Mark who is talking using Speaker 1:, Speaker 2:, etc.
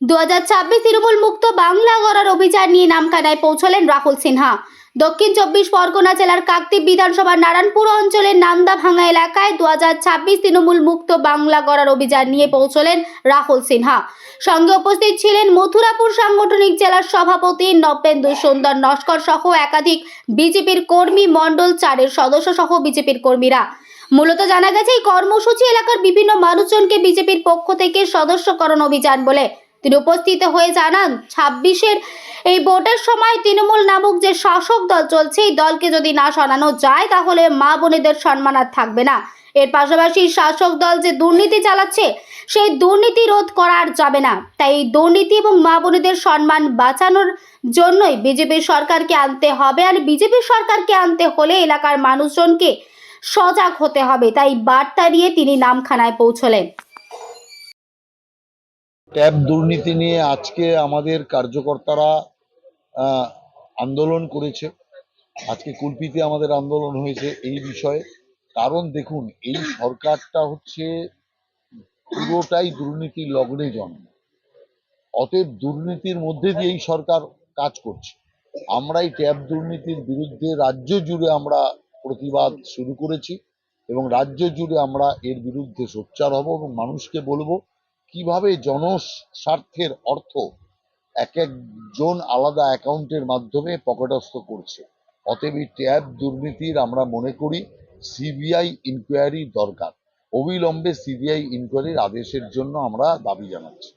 Speaker 1: দুহাজার ছাব্বিশ তৃণমূল মুক্ত বাংলা গড়ার অভিযান নিয়ে নামখানায় পৌঁছলেন রাহুল সিনহা। দক্ষিণ চব্বিশ পরগনা জেলার কাকদ্বীপ বিধানসভার নারায়ণপুর অঞ্চলের নান্দাভাঙা এলাকায় দু হাজার ছাব্বিশ তৃণমূল মুক্ত বাংলা গড়ার অভিযান নিয়ে পৌঁছলেন রাহুল সিনহা। সঙ্গে উপস্থিত ছিলেন মথুরাপুর সাংগঠনিক জেলার সভাপতি নবেন্দু সুন্দর নস্কর সহ একাধিক বিজেপির কর্মী মণ্ডল চারের সদস্য সহ বিজেপির কর্মীরা। মূলত জানা গেছে, এই কর্মসূচি এলাকার বিভিন্ন মানুষজনকে বিজেপির পক্ষ থেকে সদস্যকরণ অভিযান বলে তিনি উপস্থিত হয়ে জানান, ছাব্বিশের এই ভোটের সময় তৃণমূল নামক যে শাসক দল চলছে, এই দলকে যদি না সরানো যায়, তাহলে মা বোনেদের সম্মান আর থাকবে না। এর পাশাপাশি শাসক দল যে দুর্নীতি চালাচ্ছে, সেই দুর্নীতি রোধ করা আর যাবে না। তাই এই দুর্নীতি এবং মা বোনেদের সম্মান বাঁচানোর জন্যই বিজেপি সরকারকে আনতে হবে, আর বিজেপি সরকারকে আনতে হলে এলাকার মানুষজনকে সজাগ হতে হবে। তাই বার্তা দিয়ে তিনি নামখানায় পৌঁছলেন।
Speaker 2: ট্যাব দুর্নীতি নিয়ে আজকে আমাদের কার্যকর্তারা আন্দোলন করেছে। আজকে কুলপিতে আমাদের আন্দোলন হয়েছে এই বিষয়ে। কারণ দেখুন, এই সরকারটা হচ্ছে পুরোটাই দুর্নীতি লগ্নে জন্ম। অতএব দুর্নীতির মধ্যে দিয়ে এই সরকার কাজ করছে। আমরা এই ট্যাব দুর্নীতির বিরুদ্ধে রাজ্য জুড়ে আমরা প্রতিবাদ শুরু করেছি এবং রাজ্য জুড়ে আমরা এর বিরুদ্ধে সোচ্চার হব এবং মানুষকে বলব কীভাবে জনস্বার্থের অর্থ এক একজন আলাদা অ্যাকাউন্টের মাধ্যমে পকেটস্থ করছে? অতএব এই ট্যাব দুর্নীতির আমরা মনে করি, সিবিআই ইনকোয়ারি দরকার। অবিলম্বে সিবিআই ইনকোয়ারির আদেশের জন্য আমরা দাবি জানাচ্ছি।